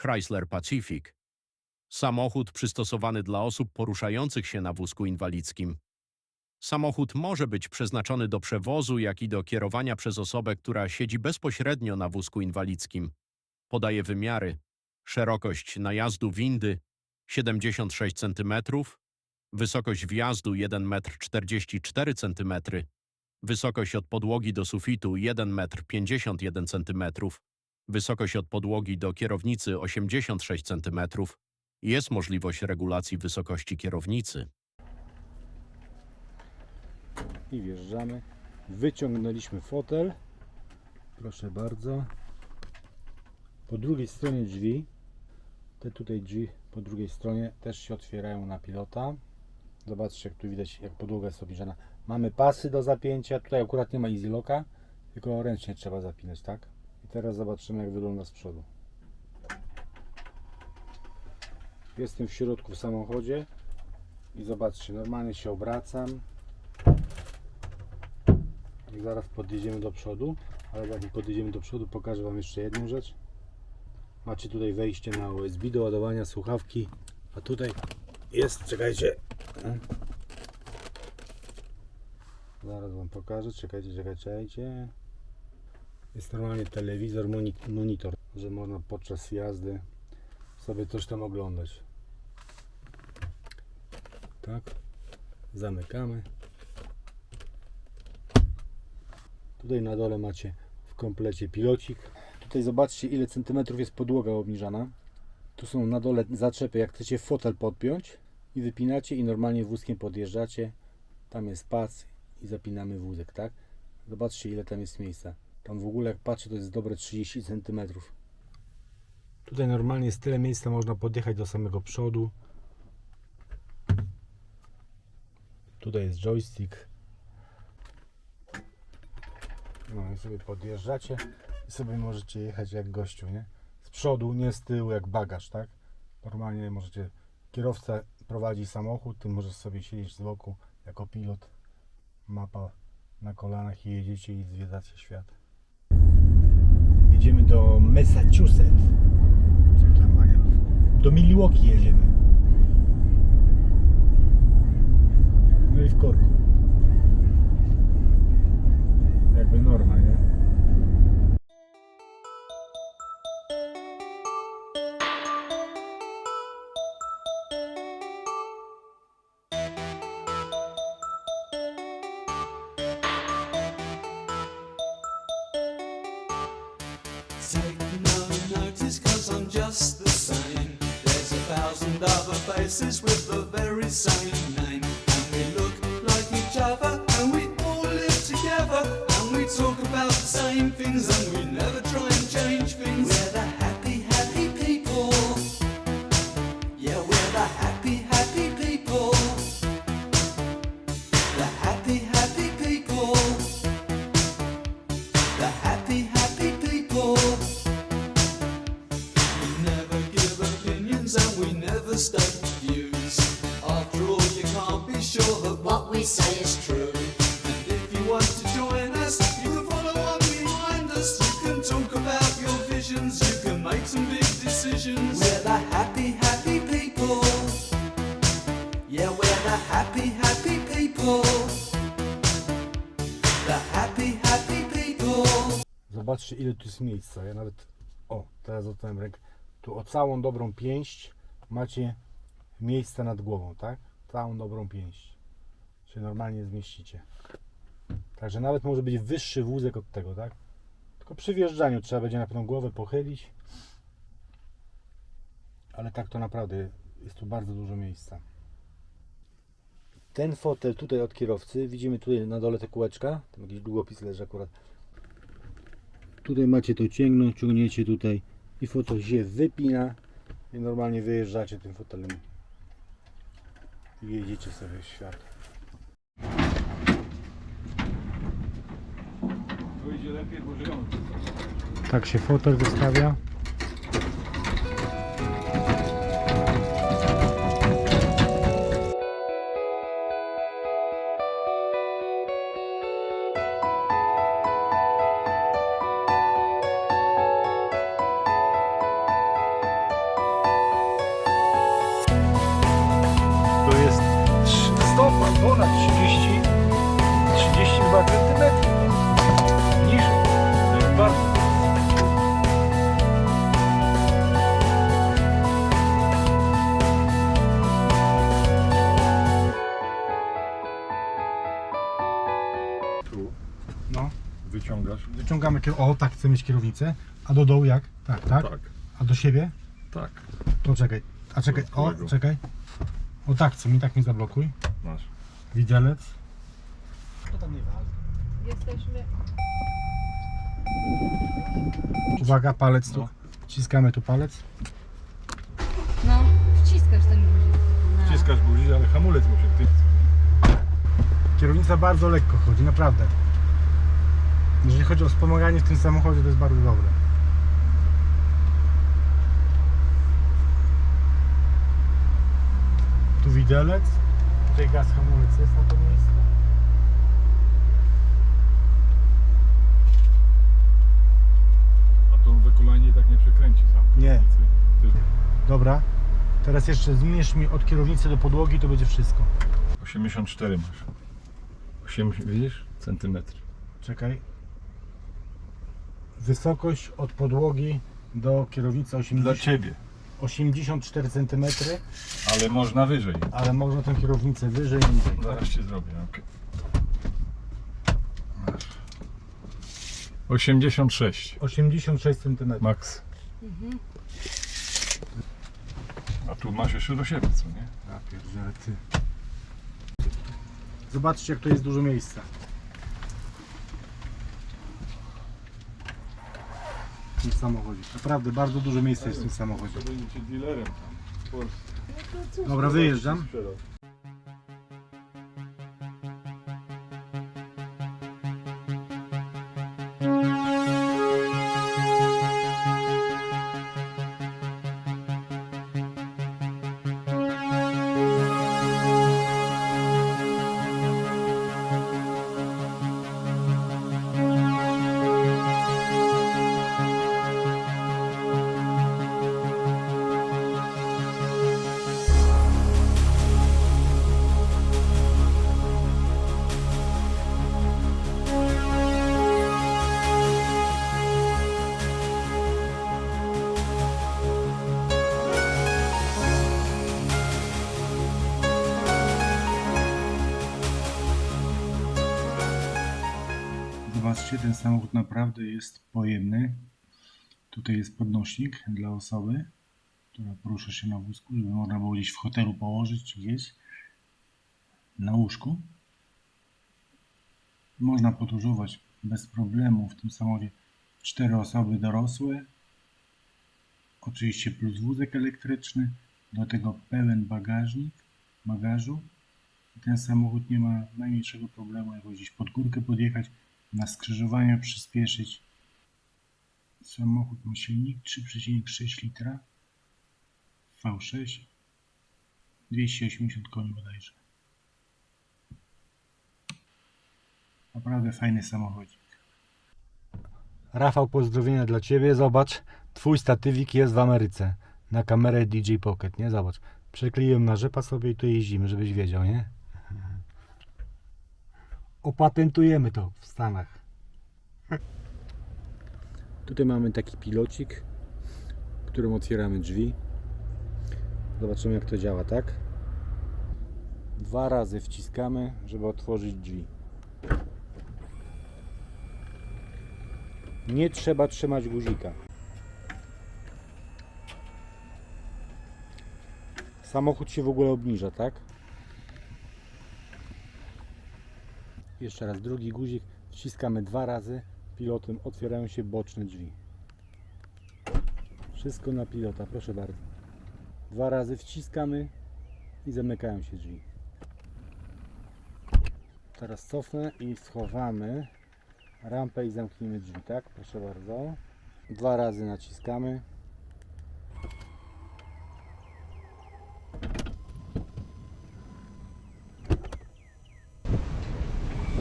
Chrysler Pacific. Samochód przystosowany dla osób poruszających się na wózku inwalidzkim. Samochód może być przeznaczony do przewozu, jak i do kierowania przez osobę, która siedzi bezpośrednio na wózku inwalidzkim. Podaje wymiary. Szerokość najazdu windy 76 cm, wysokość wjazdu 1,44 cm, wysokość od podłogi do sufitu 1,51 cm, wysokość od podłogi do kierownicy 86 cm. Jest możliwość regulacji wysokości kierownicy. i wjeżdżamy. Wyciągnęliśmy fotel. Proszę bardzo. Po drugiej stronie drzwi, te tutaj drzwi po drugiej stronie też się otwierają na pilota. Zobaczcie, jak tu widać, jak podłoga jest obniżona. Mamy pasy do zapięcia. Tutaj akurat nie ma easy locka, tylko ręcznie trzeba zapinać, tak? Teraz zobaczymy, jak wygląda z przodu. Jestem w środku w samochodzie i zobaczcie, normalnie się obracam. I zaraz podjedziemy do przodu, ale zanim podjedziemy do przodu pokażę Wam jeszcze jedną rzecz. Macie tutaj wejście na USB do ładowania słuchawki, a tutaj jest, czekajcie. Zaraz Wam pokażę, czekajcie, czekajcie. Jest normalnie telewizor, moni- monitor, że można podczas jazdy sobie coś tam oglądać. Tak, zamykamy. Tutaj na dole macie w komplecie pilocik. Tutaj zobaczcie ile centymetrów jest podłoga obniżana. Tu są na dole zaczepy, jak chcecie fotel podpiąć i wypinacie i normalnie wózkiem podjeżdżacie. Tam jest pac i zapinamy wózek, tak? Zobaczcie ile tam jest miejsca. Tam w ogóle jak patrzę to jest dobre 30 centymetrów. Tutaj normalnie jest tyle miejsca, można podjechać do samego przodu. Tutaj jest joystick. No i sobie podjeżdżacie i sobie możecie jechać jak gościu, nie? Z przodu, nie z tyłu jak bagaż, tak? Normalnie możecie, kierowca prowadzi samochód, ty możesz sobie siedzieć z boku jako pilot, mapa na kolanach i jedziecie i zwiedzacie świat. Jedziemy do Massachusetts. Gdzie tam, Ania? Do Milwaukee jedziemy. No i w korku. Faces with the very same name. And we look like each other and we all live together And we talk about the same things and we never try and change things. We're the happy, happy people. Yeah, we're the happy, happy people. The happy, happy people. The happy, happy people. We never give opinions and we never state Zobaczcie ile tu jest miejsca. Ja nawet. O, teraz oddałem rękę. Tu o całą dobrą pięść macie miejsce nad głową, tak? Całą dobrą pięść. Się normalnie zmieścicie. Także nawet może być wyższy wózek od tego, tak? Tylko przy wjeżdżaniu trzeba będzie na pewno głowę pochylić. Ale tak to naprawdę jest tu bardzo dużo miejsca. Ten fotel tutaj od kierowcy, widzimy tutaj na dole te kółeczka, tam jakiś długopis leży akurat Tutaj macie to cięgno, ciągniecie tutaj i fotel się wypina i normalnie wyjeżdżacie tym fotelem i jedziecie sobie w świat. Tak się fotel wystawia. Ponad 30, 32 cm. Jest bardzo. Tu No, wyciągasz. wyciągamy kier... O, tak, chcę mieć kierownicę. A do dołu jak? Tak, tak. Tak, A do siebie? tak. To czekaj. A czekaj, o, czekaj. O tak, co mi tak nie zablokuj. Masz. Widelec. To tam nie ważne. Jesteśmy. Uwaga, palec tu. No. Wciskamy tu palec. No, wciskasz ten guzik. No. Wciskasz buzi, ale hamulec musi ty. Kierownica bardzo lekko chodzi, naprawdę. Jeżeli chodzi o wspomaganie w tym samochodzie, to jest bardzo dobre. Tu widelec. Tutaj gaz hamulec jest na to miejsce. A to wykulanie tak nie przekręci sam. Nie. Ty Dobra. Teraz jeszcze zmierz mi od kierownicy do podłogi, to będzie wszystko. 84 masz. 8, widzisz? Centymetr. Czekaj. Wysokość od podłogi do kierownicy Dla 80, ciebie. 84 cm, Ale można wyżej. ale można tę kierownicę wyżej niżej. Zaraz ci zrobię. Masz. 86 86 cm. max. A tu masz jeszcze do siebie, co nie? Zobaczcie jak to jest dużo miejsca. W tym samochodzie. Naprawdę bardzo dużo miejsca jest w tym samochodzie. Będziecie dealerem tam w Polsce. Dobra, wyjeżdżam. Sprzedał. Zobaczcie, ten samochód naprawdę jest pojemny. Tutaj jest podnośnik dla osoby, która porusza się na wózku, żeby można było gdzieś w hotelu położyć gdzieś na łóżku. Można podróżować bez problemu w tym samochodzie cztery osoby dorosłe, oczywiście plus wózek elektryczny, do tego pełen bagażnik, bagażu. Ten samochód nie ma najmniejszego problemu, jak gdzieś pod górkę podjechać, na skrzyżowaniu przyspieszyć. Samochód ma silnik 3,6 litra V6 280 koni bodajże. Naprawdę fajny samochodzik. Rafał, pozdrowienia dla Ciebie. Zobacz, Twój statywik jest w Ameryce. Na kamerę DJ Pocket, nie? Zobacz. Przekleiłem na rzepa sobie i tu jeździmy, żebyś wiedział, nie? Opatentujemy to w Stanach. Tutaj mamy taki pilocik, którym otwieramy drzwi. Zobaczymy jak to działa, tak? Dwa razy wciskamy, żeby otworzyć drzwi. Nie trzeba trzymać guzika. Samochód się w ogóle obniża, tak? Jeszcze raz drugi guzik. Wciskamy dwa razy. Pilotem otwierają się boczne drzwi. Wszystko na pilota, proszę bardzo. Dwa razy wciskamy i zamykają się drzwi. Teraz cofnę i schowamy rampę i zamkniemy drzwi, tak? Proszę bardzo. Dwa razy naciskamy.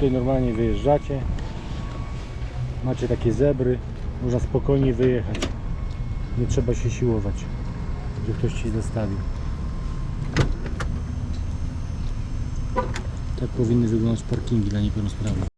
Tutaj normalnie wyjeżdżacie. Macie takie zebry. Można spokojnie wyjechać. Nie trzeba się siłować, że ktoś ci zostawi. Tak powinny wyglądać parkingi dla niepełnosprawnych.